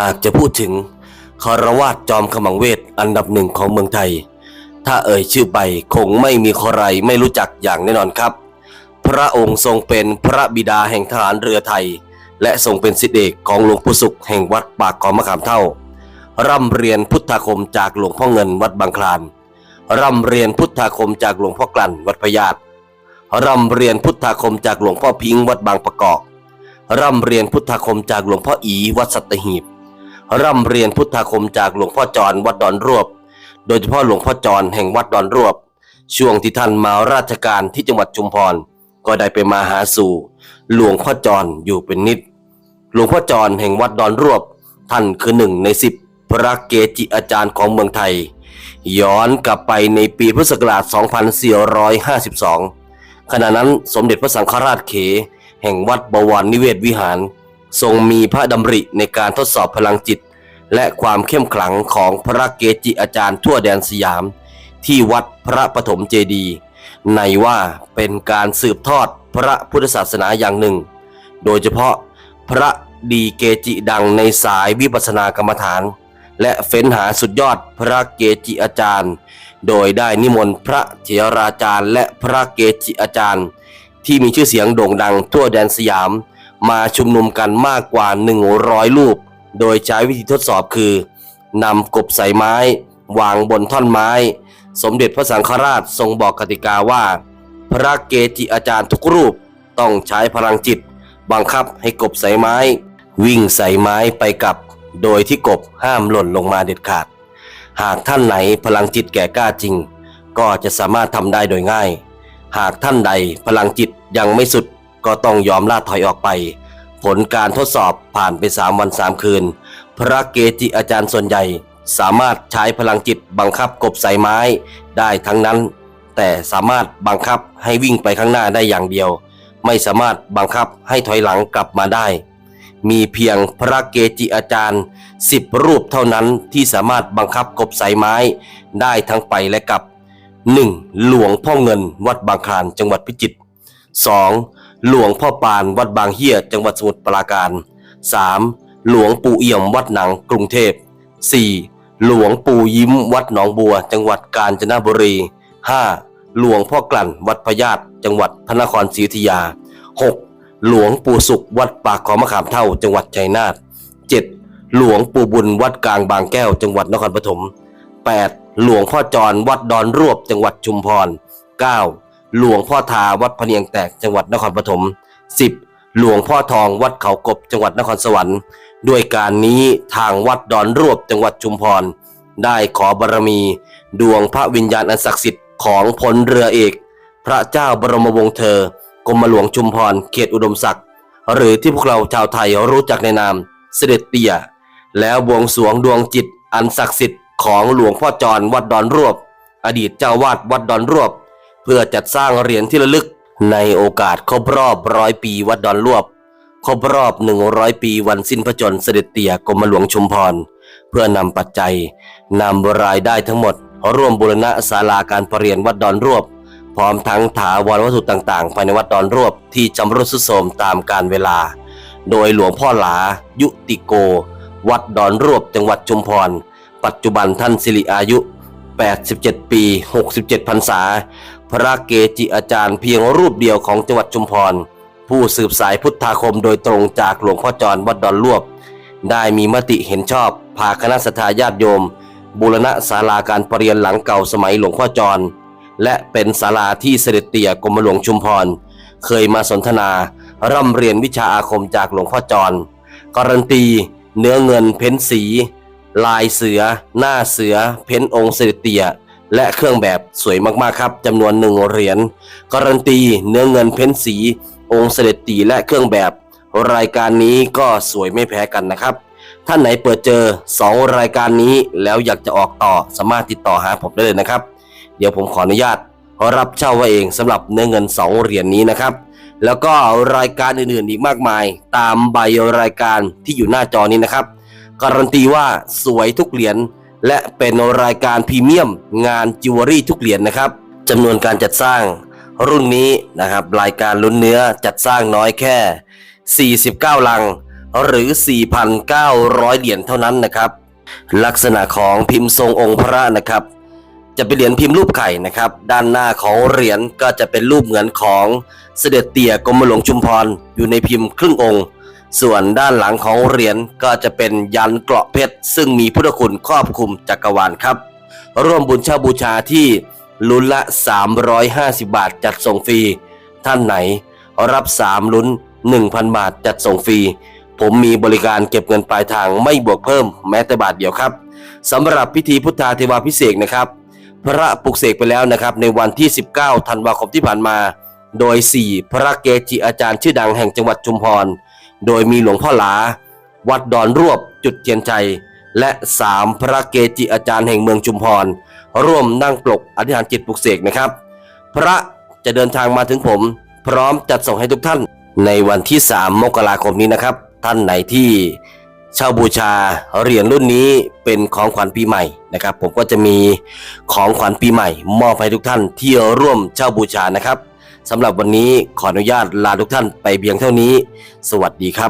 หากจะพูดถึงคารวาสจอมขมังเวทอันดับหนึ่งของเมืองไทย ถ้าเอ่ยชื่อไปคงไม่มีใครไม่รู้จักอย่างแน่นอนครับ พระองค์ทรงเป็นพระบิดาแห่งทหารเรือไทย และทรงเป็นศิษย์เอกของหลวงปู่สุขแห่งวัดปากของมะขามเท่า ร่ำเรียนพุทธาคมจากหลวงพ่อเงินวัดบางคลาน ร่ำเรียนพุทธาคมจากหลวงพ่อกลั่นวัดพญาตร่ำเรียนพุทธาคมจากหลวงพ่อพิงค์วัดบางประกอบร่ำเรียนพุทธาคมจากหลวงพ่ออีวัดสัตหีบ ร่ำเรียนพุทธาคมจากหลวงพ่อจรวัดดอนรวบ โดยเฉพาะหลวงพ่อจรแห่งวัดดอนรวบ ช่วงที่ท่านมาราชการที่จังหวัดชุมพร ก็ได้ไปมาหาสู่หลวงพ่อจรอยู่เป็นนิด หลวงพ่อจรแห่งวัดดอนรวบ ท่านคือหนึ่งในสิบพระเกจิอาจารย์ของเมืองไทย ย้อนกลับไปในปีพุทธศักราช 2452 ขณะนั้นสมเด็จพระสังฆราชเข แห่งวัดบวรนิเวศวิหาร ทรงมีพระดำริในการทดสอบพลังจิต และความเข้มขลังของพระเกจิอาจารย์ทั่วแดนสยาม ที่วัดพระปฐมเจดีย์ในว่าเป็นการสืบทอดพระพุทธศาสนาอย่างหนึ่ง โดยเฉพาะพระดีเกจิดังในสายวิปัสสนากรรมฐาน และเฟ้นหาสุดยอดพระเกจิอาจารย์ โดยได้นิมนต์พระเถราจารย์ และพระเกจิอาจารย์ ที่มีชื่อเสียงโด่งดังทั่วแดนสยาม มาชุมนุมกันมากกว่า 100 รูป โดยใช้วิธีทดสอบคือนำกบใส่ไม้ วางบนท่อนไม้ สมเด็จพระสังฆราชทรงบอกกติกาว่า พระเกจิอาจารย์ทุกรูปต้องใช้พลังจิต บังคับให้กบใส่ไม้ วิ่งใส่ไม้ไปกับ โดยที่กบห้ามหล่นลงมาเด็ดขาด หากท่านไหนพลังจิตแก่กล้าจริง ก็จะสามารถทำได้โดยง่าย หากท่านใดพลังจิตยังไม่สุด ก็ต้องยอมล่าถอยออกไป ผลการทดสอบผ่านไปสามวันสามคืน พระเกจิอาจารย์ส่วนใหญ่ สามารถใช้พลังจิตบังคับกบใส่ไม้ได้ทั้งนั้น แต่สามารถบังคับให้วิ่งไปข้างหน้าได้อย่างเดียว ไม่สามารถบังคับให้ถอยหลังกลับมาได้ มีเพียงพระเกจิอาจารย์สิบรูปเท่านั้นที่สามารถบังคับกบสายไม้ได้ทั้งไปและกลับ 1. หลวงพ่อเงินวัดบางคลานจังหวัดพิจิตร 2. หลวงพ่อปานวัดบางเฮียจังหวัดสมุทรปราการ 3. หลวงปู่เอี่ยมวัดหนังกรุงเทพ 4. หลวงปู่ยิ้มวัดหนองบัว จังหวัดกาญจนบุรี 5. หลวงพ่อกลั่นวัดพญาตจังหวัดพระนครศรีอยุธยา 6. หลวงปู่สุขวัดปากขอมะขามเท่า จังหวัดชัยนาท 7. หลวงปู่บุญวัดกลางบางแก้ว จังหวัดนครปฐม 8. หลวงพ่อจรวัดดอนรวบจังหวัดชุมพร 9. หลวงพ่อทาวัดพะเนียงแตกจังหวัดนครปฐม 10. หลวงพ่อทองวัดเขากบจังหวัดนครสวรรค์ ด้วยการนี้ทางวัดดอนรวบจังหวัดชุมพร ได้ขอบารมี ดวงพระวิญญาณอันศักดิ์สิทธิ์ของพลเรือเอก พระเจ้าบรมวงศ์เธอกรมหลวงชุมพรเขตอุดมศักดิ์หรือที่พวกเราชาวไทยรู้จักในนามเสด็จเตี่ย แล้วบวงสรวงดวงจิตอันศักดิ์สิทธิ์ของหลวงพ่อจรวัดดอนรวบ อดีตเจ้าวาดวัดดอนรวบ พื่อจัดสร้างเหรียญที่ระลึก ในโอกาสครบรอบร้อยปีวัดดอนรวบ ครบรอบ 100 ปีวันสิ้นพระชนเสด็จเตี่ยกรมหลวงชุมพร เพื่อนำปัจจัยนำรายได้ทั้งหมด ร่วมบูรณะศาลาการประเรียนวัดดอนรวบ พร้อมทั้งถาวรวัตถุต่างๆ ภายในวัดดอนรวบที่จำรุดทรุดโทมตามกาลเวลา โดยหลวงพ่อหลา ยุติโก วัดดอนรวบจังหวัดชุมพร ปัจจุบันท่านสิริอายุ 87 ปี 67พรรษา พระเกจิอาจารย์เพียงรูปเดียวของจังหวัดชุมพร ผู้สืบสายพุทธาคมโดยตรงจากหลวงพ่อจรวัดดอนรวบ ได้มีมติเห็นชอบพาคณะสัตยาติโยม บูรณะศาลาการประเรียนหลังเก่าสมัยหลวงพ่อจร และเป็นศาลาที่เสด็จเตี่ยกรมหลวงชุมพร เคยมาสนทนาร่ำเรียนวิชาอาคมจากหลวงพ่อจร การันตี เนื้อเงินเพ้นสี ลายเสือ หน้าเสือ เพ้นองค์เสด็จเตี่ย และเครื่องแบบสวยมากๆครับจำนวนหนึ่งเหรียญการันตีเนื้อเงินเพ้นสี องค์เสด็จตีและเครื่องแบบ รายการนี้ก็สวยไม่แพ้กันนะครับ ท่านไหนเปิดเจอ 2 รายการนี้แล้วอยากจะออกต่อสามารถติดต่อหาผมได้เลยนะครับ เดี๋ยวผมขออนุญาตรับเช่าไว้เองสำหรับเนื้อเงิน 2 เหรียญนี้นะครับ แล้วก็รายการอื่นๆอีกมากมาย ตามใบรายการที่อยู่หน้าจอนี้นะครับ การันตีว่าสวยทุกเหรียญ และเป็นรายการพรีเมียมงานจิวเวลรี่ทุกเหรียญนะครับจำนวนการจัดสร้างรุ่นนี้นะครับ รายการลุ้นเนื้อจัดสร้างน้อยแค่ 49 ลัง หรือ 4,900 เหรียญเท่านั้นนะครับ ลักษณะของพิมพ์ทรงองค์พระนะครับ จะเป็นเหรียญพิมพ์รูปไข่นะครับ ด้านหน้าของเหรียญก็จะเป็นรูปเหมือนของเสด็จเตี่ยกรมหลวงชุมพรอยู่ในพิมพ์ครึ่งองค์ ส่วนด้านหลังของเหรียญก็จะเป็นยันเกราะเพชร ซึ่งมีพุทธคุณครอบคลุมจักรวาลครับ ร่วมบุญเช่าบูชาที่ลุ้นละ 350 บาทจัดส่งฟรี ท่านไหนรับ 3 ลุ้น 1,000 บาทจัดส่งฟรี ผมมีบริการเก็บเงินปลายทางไม่บวกเพิ่มแม้แต่บาทเดียวครับสำหรับพิธีพุทธาเทวาพิเศษนะครับ พระปลุกเสกไปแล้วนะครับ ในวันที่ 19 ธันวาคมที่ผ่านมา โดย 4 พระเกจิอาจารย์ชื่อดังแห่งจังหวัดชุมพร โดยมีหลวงพ่อหลา วัดดอนรวบจุดเทียนใจ และ3พระเกจิอาจารย์แห่งเมืองชุมพร ร่วมนั่งปลกอธิษฐานจิตปลุกเสกนะครับ พระจะเดินทางมาถึงผม พร้อมจัดส่งให้ทุกท่าน ในวันที่ 3 มกราคมนี้นะครับ ท่านไหนที่เช่าบูชาเหรียญรุ่นนี้เป็นของขวัญปีใหม่นะครับ ผมก็จะมีของขวัญปีใหม่ มอบให้ทุกท่านที่ร่วมเช่าบูชานะครับ สำหรับวันนี้ขออนุญาตลาทุกท่านไปเพียงเท่านี้ สวัสดีครับ